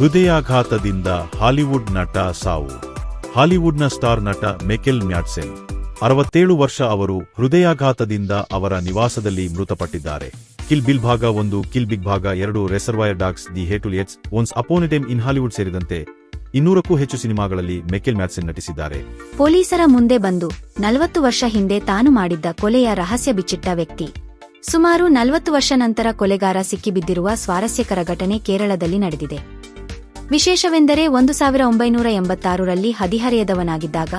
ಹೃದಯಾಘಾತದಿಂದ ಹಾಲಿವುಡ್ ನಟ ಸಾವು. ಹಾಲಿವುಡ್ನ ಸ್ಟಾರ್ ನಟ ಮೆಕೆಲ್ ಮ್ಯಾಟ್ಸೆನ್. ಅರವತ್ತೇಳು ವರ್ಷ ಅವರು ಹೃದಯಾಘಾತದಿಂದ ಅವರ ನಿವಾಸದಲ್ಲಿ ಮೃತಪಟ್ಟಿದ್ದಾರೆ. ಕಿಲ್ ಬಿಲ್ ಭಾಗ ಒಂದು, ಕಿಲ್ ಬಿಗ್ ಭಾಗ ಎರಡು, reservoir dogs, the two eights, once upon a time in Hollywood ಸೇರಿದಂತೆ ಇನ್ನೂರಕ್ಕೂ ಹೆಚ್ಚು ಸಿನಿಮಾಗಳಲ್ಲಿ ಮೆಕೆಲ್ ಮ್ಯಾಟ್ಸೆನ್ ನಟಿಸಿದ್ದಾರೆ. ಪೊಲೀಸರ ಮುಂದೆ ಬಂದು ನಲವತ್ತು ವರ್ಷ ಹಿಂದೆ ತಾನು ಮಾಡಿದ್ದ ಕೊಲೆಯ ರಹಸ್ಯ ಬಿಚ್ಚಿಟ್ಟ ವ್ಯಕ್ತಿ. ಸುಮಾರು ನಲವತ್ತು ವರ್ಷ ನಂತರ ಕೊಲೆಗಾರ ಸಿಕ್ಕಿಬಿದ್ದಿರುವ ಸ್ವಾರಸ್ಯಕರ ಘಟನೆ ಕೇರಳದಲ್ಲಿ ನಡೆದಿದೆ. ವಿಶೇಷವೆಂದರೆ ಒಂದು ಸಾವಿರ ಒಂಬೈನೂರ ಎಂಬತ್ತಾರರಲ್ಲಿ ಹದಿಹರೆಯದವನಾಗಿದ್ದಾಗ,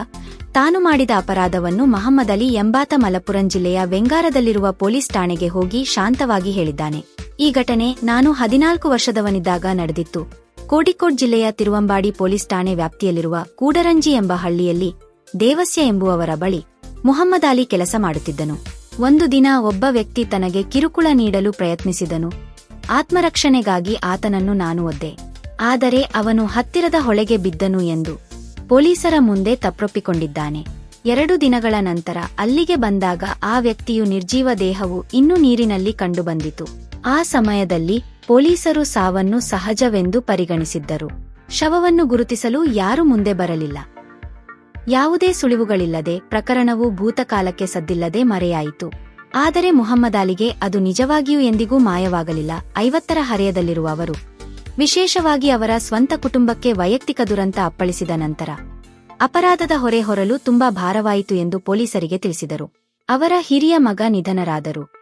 ತಾನು ಮಾಡಿದ ಅಪರಾಧವನ್ನು ಮಹಮ್ಮದ್ ಅಲಿ ಎಂಬಾತ ಮಲಪುರಂ ಜಿಲ್ಲೆಯ ವೆಂಗಾರದಲ್ಲಿರುವ ಪೊಲೀಸ್ ಠಾಣೆಗೆ ಹೋಗಿ ಶಾಂತವಾಗಿ ಹೇಳಿದ್ದಾನೆ. ಈ ಘಟನೆ ನಾನು ಹದಿನಾಲ್ಕು ವರ್ಷದವನಿದ್ದಾಗ ನಡೆದಿತ್ತು. ಕೋಡಿಕೋಡ್ ಜಿಲ್ಲೆಯ ತಿರುವಂಬಾಡಿ ಪೊಲೀಸ್ ಠಾಣೆ ವ್ಯಾಪ್ತಿಯಲ್ಲಿರುವ ಕೂಡರಂಜಿ ಎಂಬ ಹಳ್ಳಿಯಲ್ಲಿ ದೇವಸ್ಯ ಎಂಬುವವರ ಬಳಿ ಮುಹಮ್ಮದ್ ಅಲಿ ಕೆಲಸ ಮಾಡುತ್ತಿದ್ದನು. ಒಂದು ದಿನ ಒಬ್ಬ ವ್ಯಕ್ತಿ ತನಗೆ ಕಿರುಕುಳ ನೀಡಲು ಪ್ರಯತ್ನಿಸಿದನು. ಆತ್ಮರಕ್ಷಣೆಗಾಗಿ ಆತನನ್ನು ನಾನು ಒದ್ದೆ. ಆದರೆ ಅವನು ಹತ್ತಿರದ ಹೊಳೆಗೆ ಬಿದ್ದನು ಎಂದು ಪೊಲೀಸರ ಮುಂದೆ ತಪ್ಪೊಪ್ಪಿಕೊಂಡಿದ್ದಾನೆ ಎರಡು ದಿನಗಳ ನಂತರ ಅಲ್ಲಿಗೆ ಬಂದಾಗ ಆ ವ್ಯಕ್ತಿಯು ನಿರ್ಜೀವ ದೇಹವು ಇನ್ನೂ ನೀರಿನಲ್ಲಿ ಕಂಡುಬಂದಿತು. ಆ ಸಮಯದಲ್ಲಿ ಪೊಲೀಸರು ಸಾವನ್ನು ಸಹಜವೆಂದು ಪರಿಗಣಿಸಿದ್ದರು. ಶವವನ್ನು ಗುರುತಿಸಲು ಯಾರೂ ಮುಂದೆ ಬರಲಿಲ್ಲ. ಯಾವುದೇ ಸುಳಿವುಗಳಿಲ್ಲದೆ ಪ್ರಕರಣವು ಭೂತಕಾಲಕ್ಕೆ ಸದ್ದಿಲ್ಲದೆ ಮರೆಯಾಯಿತು. ಆದರೆ ಮುಹಮ್ಮದ್ ಅದು ನಿಜವಾಗಿಯೂ ಎಂದಿಗೂ ಮಾಯವಾಗಲಿಲ್ಲ. ಐವತ್ತರ ಹರೆಯದಲ್ಲಿರುವ ಅವರು ವಿಶೇಷವಾಗಿ ಅವರ ಸ್ವಂತ ಕುಟುಂಬಕ್ಕೆ ವೈಯಕ್ತಿಕ ದುರಂತ ಅಪ್ಪಳಿಸಿದ ನಂತರ. ಅಪರಾಧದ ಹೊರೆ ಹೊರಲು ತುಂಬಾ ಭಾರವಾಯಿತು ಎಂದು ಪೊಲೀಸರಿಗೆ ತಿಳಿಸಿದರು. ಅವರ ಹಿರಿಯ ಮಗ ನಿಧನರಾದರು.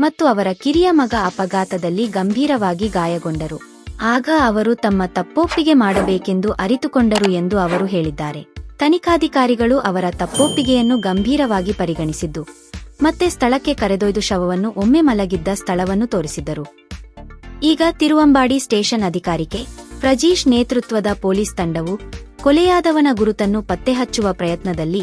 ಮತ್ತು ಅವರ ಕಿರಿಯ ಮಗ ಅಪಘಾತದಲ್ಲಿ ಗಂಭೀರವಾಗಿ ಗಾಯಗೊಂಡರು. ಆಗ ಅವರು ತಮ್ಮ ತಪ್ಪೊಪ್ಪಿಗೆ ಮಾಡಬೇಕೆಂದು ಅರಿತುಕೊಂಡರು ಎಂದು ಅವರು ಹೇಳಿದ್ದಾರೆ. ತನಿಖಾಧಿಕಾರಿಗಳು ಅವರ ತಪ್ಪೊಪ್ಪಿಗೆಯನ್ನು ಗಂಭೀರವಾಗಿ ಪರಿಗಣಿಸಿದ್ದು. ಮತ್ತೆ ಸ್ಥಳಕ್ಕೆ ಕರೆದೊಯ್ದು ಶವವನ್ನು ಒಮ್ಮೆ ಮಲಗಿದ್ದ ಸ್ಥಳವನ್ನು ತೋರಿಸಿದರು ಈಗ ತಿರುವಂಬಾಡಿ ಸ್ಟೇಷನ್ ಅಧಿಕಾರಿಕೆ ಪ್ರಜೀಶ್ ನೇತೃತ್ವದ ಪೊಲೀಸ್ ತಂಡವು ಕೊಲೆಯಾದವನ ಗುರುತನ್ನು ಪತ್ತೆಹಚ್ಚುವ ಪ್ರಯತ್ನದಲ್ಲಿ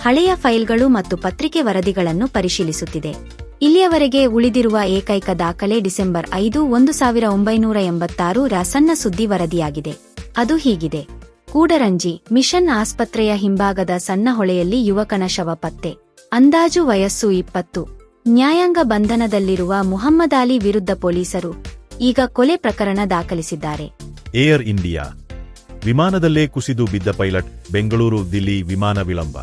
ಹಳೆಯ ಫೈಲ್ಗಳು ಮತ್ತು ಪತ್ರಿಕೆ ವರದಿಗಳನ್ನು ಪರಿಶೀಲಿಸುತ್ತಿದೆ. ಇಲ್ಲಿಯವರೆಗೆ ಉಳಿದಿರುವ ಏಕೈಕ ದಾಖಲೆ ಡಿಸೆಂಬರ್ ಐದು, ಒಂದು ಸಾವಿರ ಒಂಬೈನೂರ ಎಂಬತ್ತಾರು ರ ಸಣ್ಣ ಸುದ್ದಿ ವರದಿಯಾಗಿದೆ. ಅದು ಹೀಗಿದೆ. ಕೂಡರಂಜಿ, ಮಿಷನ್ ಆಸ್ಪತ್ರೆಯ ಹಿಂಭಾಗದ ಸಣ್ಣ ಹೊಳೆಯಲ್ಲಿ ಯುವಕನ ಶವ ಪತ್ತೆ. ಅಂದಾಜು ವಯಸ್ಸು ಇಪ್ಪತ್ತು. ನ್ಯಾಯಾಂಗ ಬಂಧನದಲ್ಲಿರುವ ಮುಹಮ್ಮದ್ ಅಲಿ ವಿರುದ್ಧ ಪೊಲೀಸರು ಈಗ ಕೊಲೆ ಪ್ರಕರಣ ದಾಖಲಿಸಿದ್ದಾರೆ. Air India. ವಿಮಾನದಲ್ಲೇ ಕುಸಿದು ಬಿದ್ದ ಪೈಲಟ್, ಬೆಂಗಳೂರು, ದಿಲ್ಲಿ ವಿಮಾನ ವಿಳಂಬ.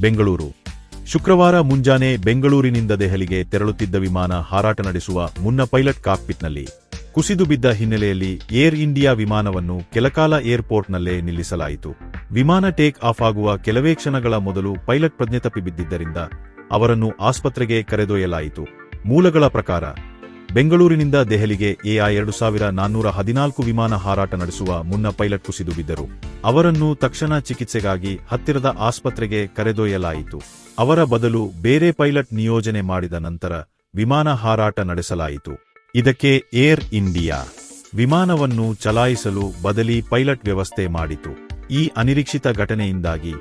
ಬೆಂಗಳೂರು. ಶುಕ್ರವಾರ ಮುಂಜಾನೆ ಬೆಂಗಳೂರಿನಿಂದ ದೆಹಲಿಗೆ ತೆರಳುತ್ತಿದ್ದ ವಿಮಾನ ಹಾರಾಟ ನಡೆಸುವ ಮುನ್ನ ಪೈಲಟ್ ಕಾಕ್ಪಿಟ್ನಲ್ಲಿ ಕುಸಿದು ಬಿದ್ದ ಹಿನ್ನೆಲೆಯಲ್ಲಿ ಏರ್ ಇಂಡಿಯಾ ವಿಮಾನವನ್ನು ಕೆಲಕಾಲ ಏರ್ಪೋರ್ಟ್ನಲ್ಲೇ ನಿಲ್ಲಿಸಲಾಯಿತು. ವಿಮಾನ ಟೇಕ್ ಆಫ್ ಆಗುವ ಕೆಲವೇ ಕ್ಷಣಗಳ ಮೊದಲು ಪೈಲಟ್ ಪ್ರಜ್ಞೆ ತಪ್ಪಿ ಬಿದ್ದಿದ್ದರಿಂದ ಅವರನ್ನು ಆಸ್ಪತ್ರೆಗೆ ಕರೆದೊಯ್ಯಲಾಯಿತು. ಮೂಲಗಳ ಪ್ರಕಾರ ಬೆಂಗಳೂರಿನಿಂದ ದೆಹಲಿಗೆ ಎಐ ಎರಡು ಸಾವಿರ ನಾನ್ನೂರ ಹದಿನಾಲ್ಕು ವಿಮಾನ ಹಾರಾಟ ನಡೆಸುವ ಮುನ್ನ ಪೈಲಟ್ ಕುಸಿದು ಬಿದ್ದರು ಅವರನ್ನು ತಕ್ಷಣ ಚಿಕಿತ್ಸೆಗಾಗಿ ಹತ್ತಿರದ ಆಸ್ಪತ್ರೆಗೆ ಕರೆದೊಯ್ಯಲಾಯಿತು. ಅವರ ಬದಲು ಬೇರೆ ಪೈಲಟ್ ನಿಯೋಜನೆ ಮಾಡಿದ ನಂತರ ವಿಮಾನ ಹಾರಾಟ ನಡೆಸಲಾಯಿತು. ಇದಕ್ಕೆ ಏರ್ ಇಂಡಿಯಾ ವಿಮಾನವನ್ನು ಚಲಾಯಿಸಲು ಬದಲಿ ಪೈಲಟ್ ವ್ಯವಸ್ಥೆ ಮಾಡಿತು. ಈ ಅನಿರೀಕ್ಷಿತ ಘಟನೆಯಿಂದಾಗಿ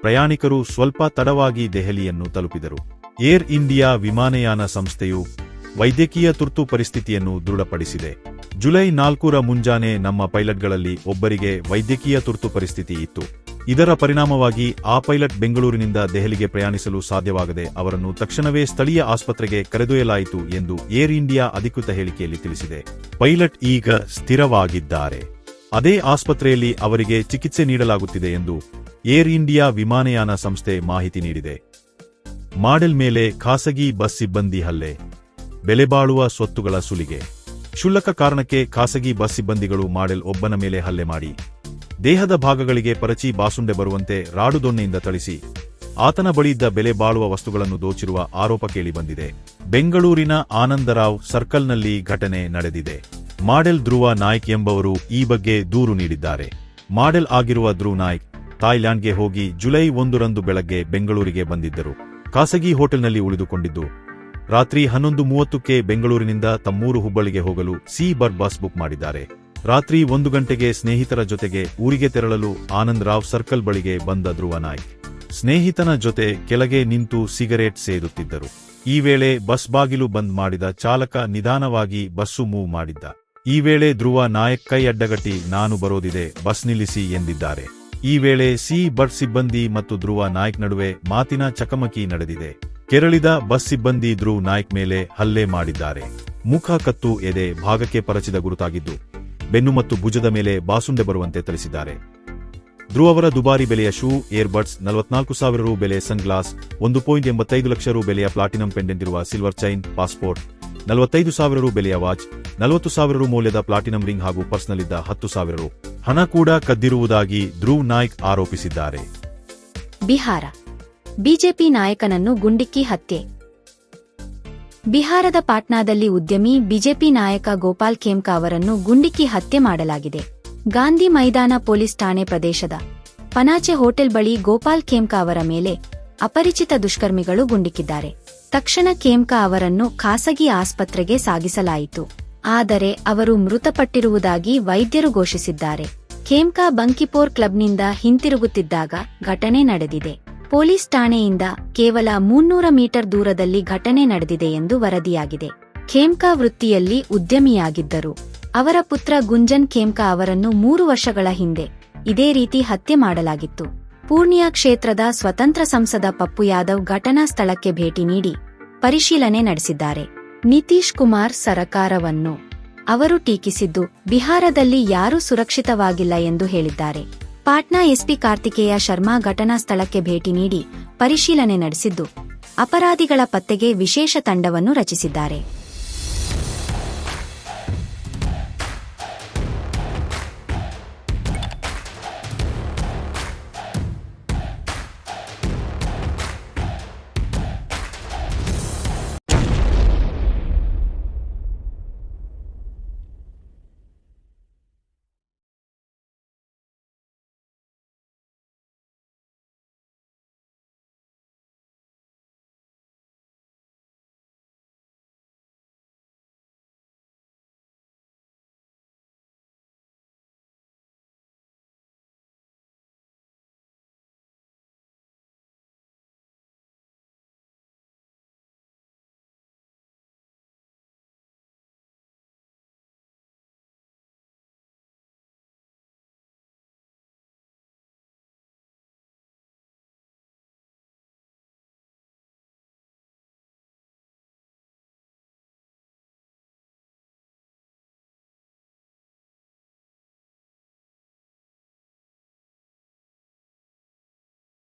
ಪ್ರಯಾಣಿಕರು ಸ್ವಲ್ಪ ತಡವಾಗಿ ದೆಹಲಿಯನ್ನು ತಲುಪಿದರು. ಏರ್ ಇಂಡಿಯಾ ವಿಮಾನಯಾನ ಸಂಸ್ಥೆಯು ವೈದ್ಯಕೀಯ ತುರ್ತು ಪರಿಸ್ಥಿತಿಯನ್ನು ದೃಢಪಡಿಸಿದೆ. ಜುಲೈ ನಾಲ್ಕರ ಮುಂಜಾನೆ ನಮ್ಮ ಪೈಲಟ್ಗಳಲ್ಲಿ ಒಬ್ಬರಿಗೆ ವೈದ್ಯಕೀಯ ತುರ್ತು ಪರಿಸ್ಥಿತಿ ಇತ್ತು. ಇದರ ಪರಿಣಾಮವಾಗಿ ಆ ಪೈಲಟ್ ಬೆಂಗಳೂರಿನಿಂದ ದೆಹಲಿಗೆ ಪ್ರಯಾಣಿಸಲು ಸಾಧ್ಯವಾಗದೆ ಅವರನ್ನು ತಕ್ಷಣವೇ ಸ್ಥಳೀಯ ಆಸ್ಪತ್ರೆಗೆ ಕರೆದೊಯ್ಯಲಾಯಿತು ಎಂದು ಏರ್ ಇಂಡಿಯಾ ಅಧಿಕೃತ ಹೇಳಿಕೆಯಲ್ಲಿ ತಿಳಿಸಿದೆ. ಪೈಲಟ್ ಈಗ ಸ್ಥಿರವಾಗಿದ್ದಾರೆ. ಅದೇ ಆಸ್ಪತ್ರೆಯಲ್ಲಿ ಅವರಿಗೆ ಚಿಕಿತ್ಸೆ ನೀಡಲಾಗುತ್ತಿದೆ ಎಂದು ಏರ್ ಇಂಡಿಯಾ ವಿಮಾನಯಾನ ಸಂಸ್ಥೆ ಮಾಹಿತಿ ನೀಡಿದೆ. ಮಾಡೆಲ್ ಮೇಲೆ ಖಾಸಗಿ ಬಸ್ ಸಿಬ್ಬಂದಿ ಹಲ್ಲೆ. ಬೆಲೆಬಾಳುವ ಸ್ವತ್ತುಗಳ ಸುಲಿಗೆ. ಕ್ಷುಲ್ಲಕ ಕಾರಣಕ್ಕೆ ಖಾಸಗಿ ಬಸ್ ಸಿಬ್ಬಂದಿಗಳು ಮಾಡೆಲ್ ಒಬ್ಬನ ಮೇಲೆ ಹಲ್ಲೆ ಮಾಡಿ. ದೇಹದ ಭಾಗಗಳಿಗೆ ಪರಚಿ ಬಾಸುಂಡೆ ಬರುವಂತೆ ರಾಡು ದೊಣ್ಣೆಯಿಂದ ಥಳಿಸಿ. ಆತನ ಬಳಿ ಇದ್ದ ಬೆಲೆ ಬಾಳುವ ವಸ್ತುಗಳನ್ನು ದೋಚಿರುವ ಆರೋಪ ಕೇಳಿಬಂದಿದೆ ಬೆಂಗಳೂರಿನ ಆನಂದರಾವ್ ಸರ್ಕಲ್ನಲ್ಲಿ ಘಟನೆ ನಡೆದಿದೆ. ಮಾಡೆಲ್ ಧ್ರುವ ನಾಯ್ಕ್ ಎಂಬವರು ಈ ಬಗ್ಗೆ ದೂರು ನೀಡಿದ್ದಾರೆ. ಮಾಡೆಲ್ ಆಗಿರುವ ಧ್ರುವ್ ನಾಯ್ಕ್ ಥಾಯ್ಲ್ಯಾಂಡ್ಗೆ ಹೋಗಿ ಜುಲೈ ಒಂದರಂದು ಬೆಳಗ್ಗೆ ಬೆಂಗಳೂರಿಗೆ ಬಂದಿದ್ದರು. ಖಾಸಗಿ ಹೋಟೆಲ್ನಲ್ಲಿ ಉಳಿದುಕೊಂಡಿದ್ದು ರಾತ್ರಿ ಹನ್ನೊಂದು ಮೂವತ್ತಕ್ಕೆ ಬೆಂಗಳೂರಿನಿಂದ ತಮ್ಮೂರು ಹುಬ್ಬಳ್ಳಿಗೆ ಹೋಗಲು ಸಿ ಬರ್ ಬಸ್ ಬುಕ್ ಮಾಡಿದ್ದಾರೆ. ರಾತ್ರಿ ಒಂದು ಗಂಟೆಗೆ ಸ್ನೇಹಿತರ ಜೊತೆಗೆ ಊರಿಗೆ ತೆರಳಲು ಆನಂದ್ ರಾವ್ ಸರ್ಕಲ್ ಬಳಿಗೆ ಬಂದ ಧ್ರುವ ನಾಯ್ಕ್. ಸ್ನೇಹಿತನ ಜೊತೆ ಕೆಳಗೆ ನಿಂತು ಸಿಗರೇಟ್ ಸೇರುತ್ತಿದ್ದರು ಈ ವೇಳೆ ಬಸ್ ಬಾಗಿಲು ಬಂದ್ ಮಾಡಿದ ಚಾಲಕ ನಿಧಾನವಾಗಿ ಬಸ್ಸು ಮೂವ್ ಮಾಡಿದ್ದ. ಈ ವೇಳೆ ಧ್ರುವ ನಾಯಕ್ ಕೈ ಅಡ್ಡಗಟ್ಟಿ, ನಾನು ಬರೋದಿದೆ, ಬಸ್ ನಿಲ್ಲಿಸಿ ಎಂದಿದ್ದಾರೆ. ಈ ವೇಳೆ ಸಿ ಬಟ್ ಸಿಬ್ಬಂದಿ ಮತ್ತು ಧ್ರುವ ನಾಯಕ್ ನಡುವೆ ಮಾತಿನ ಚಕಮಕಿ ನಡೆದಿದೆ. ಕೆರಳಿದ ಬಸ್ ಸಿಬ್ಬಂದಿ ಧ್ರುವ್ ನಾಯ್ಕ್ ಮೇಲೆ ಹಲ್ಲೆ ಮಾಡಿದ್ದಾರೆ. ಮುಖ ಕತ್ತು ಎದೆ ಭಾಗಕ್ಕೆ ಪರಚಿದ ಗುರುತಾಗಿದ್ದು, ಬೆನ್ನು ಮತ್ತು ಭುಜದ ಮೇಲೆ ಬಾಸುಂಡೆ ಬರುವಂತೆ ತಿಳಿಸಿದ್ದಾರೆ. ಧ್ರುವ್ ಅವರ ದುಬಾರಿ ಬೆಲೆಯ ಶೂ, ಏರ್ಬಡ್ಸ್, ನಲವತ್ನಾಲ್ಕು ಸಾವಿರ ರು ಬೆಲೆ ಸನ್ಗ್ಲಾಸ್, ಒಂದು ಪಾಯಿಂಟ್ ಎಂಬತ್ತೈದು ಲಕ್ಷ ರು ಬೆಲೆಯ ಪ್ಲಾಟಿನಂ ಪೆಂಡೆಂಟ್ ಇರುವ ಸಿಲ್ವರ್ ಚೈನ್, ಪಾಸ್ಪೋರ್ಟ್, ನಲವತ್ತೈದು ಸಾವಿರ ರು ಬೆಲೆಯ ವಾಚ್, ನಲವತ್ತು ಸಾವಿರ ರು ಮೌಲ್ಯದ ಪ್ಲಾಟಿನಂ ರಿಂಗ್ ಹಾಗೂ ಪರ್ಸ್ನಲ್ಲಿದ್ದ ಹತ್ತು ಸಾವಿರ ರು. ಹಣ ಕೂಡ ಕದ್ದಿರುವುದಾಗಿ ಧ್ರುವ್ ನಾಯ್ಕ್ ಆರೋಪಿಸಿದ್ದಾರೆ. ಬಿಹಾರ. ಬಿಜೆಪಿ ನಾಯಕನನ್ನು ಗುಂಡಿಕ್ಕಿ ಹತ್ಯೆ. ಬಿಹಾರದ ಪಾಟ್ನಾದಲ್ಲಿ ಉದ್ಯಮಿ ಬಿಜೆಪಿ ನಾಯಕ ಗೋಪಾಲ್ ಖೇಮ್ಕಾ ಅವರನ್ನು ಗುಂಡಿಕ್ಕಿ ಹತ್ಯೆ ಮಾಡಲಾಗಿದೆ. ಗಾಂಧಿ ಮೈದಾನ ಪೊಲೀಸ್ ಠಾಣೆ ಪ್ರದೇಶದ ಪನಾಚೆ ಹೋಟೆಲ್ ಬಳಿ ಗೋಪಾಲ್ ಖೇಮ್ಕಾ ಅವರ ಮೇಲೆ ಅಪರಿಚಿತ ದುಷ್ಕರ್ಮಿಗಳು ಗುಂಡಿಕ್ಕಿದ್ದಾರೆ. ತಕ್ಷಣ ಖೇಮ್ಕಾ ಅವರನ್ನು ಖಾಸಗಿ ಆಸ್ಪತ್ರೆಗೆ ಸಾಗಿಸಲಾಯಿತು. ಆದರೆ ಅವರು ಮೃತಪಟ್ಟಿರುವುದಾಗಿ ವೈದ್ಯರು ಘೋಷಿಸಿದ್ದಾರೆ. ಖೇಮ್ಕಾ ಬಂಕಿಪೋರ್ ಕ್ಲಬ್ನಿಂದ ಹಿಂತಿರುಗುತ್ತಿದ್ದಾಗ ಘಟನೆ ನಡೆದಿದೆ. ಪೊಲೀಸ್ ಠಾಣೆಯಿಂದ ಕೇವಲ ಮುನ್ನೂರ ಮೀಟರ್ ದೂರದಲ್ಲಿ ಘಟನೆ ನಡೆದಿದೆ ಎಂದು ವರದಿಯಾಗಿದೆ. ಖೇಮ್ಕಾ ವೃತ್ತಿಯಲ್ಲಿ ಉದ್ಯಮಿಯಾಗಿದ್ದರು. ಅವರ ಪುತ್ರ ಗುಂಜನ್ ಖೇಮ್ಕಾ ಅವರನ್ನು ಮೂರು ವರ್ಷಗಳ ಹಿಂದೆ ಇದೇ ರೀತಿ ಹತ್ಯೆ ಮಾಡಲಾಗಿತ್ತು. ಪೂರ್ಣಿಯಾ ಕ್ಷೇತ್ರದ ಸ್ವತಂತ್ರ ಸಂಸದ ಪಪ್ಪು ಯಾದವ್ ಘಟನಾ ಸ್ಥಳಕ್ಕೆ ಭೇಟಿ ನೀಡಿ ಪರಿಶೀಲನೆ ನಡೆಸಿದ್ದಾರೆ. ನಿತೀಶ್ ಕುಮಾರ್ ಸರಕಾರವನ್ನು ಅವರು ಟೀಕಿಸಿದ್ದು, ಬಿಹಾರದಲ್ಲಿ ಯಾರೂ ಸುರಕ್ಷಿತವಾಗಿಲ್ಲ ಎಂದು ಹೇಳಿದ್ದಾರೆ. ಪಾಟ್ನಾ ಎಸ್ಪಿ ಕಾರ್ತಿಕೇಯ ಶರ್ಮಾ ಘಟನಾ ಸ್ಥಳಕ್ಕೆ ಭೇಟಿ ನೀಡಿ ಪರಿಶೀಲನೆ ನಡೆಸಿದ್ದು, ಅಪರಾಧಿಗಳ ಪತ್ತೆಗೆ ವಿಶೇಷ ತಂಡವನ್ನು ರಚಿಸಿದ್ದಾರೆ.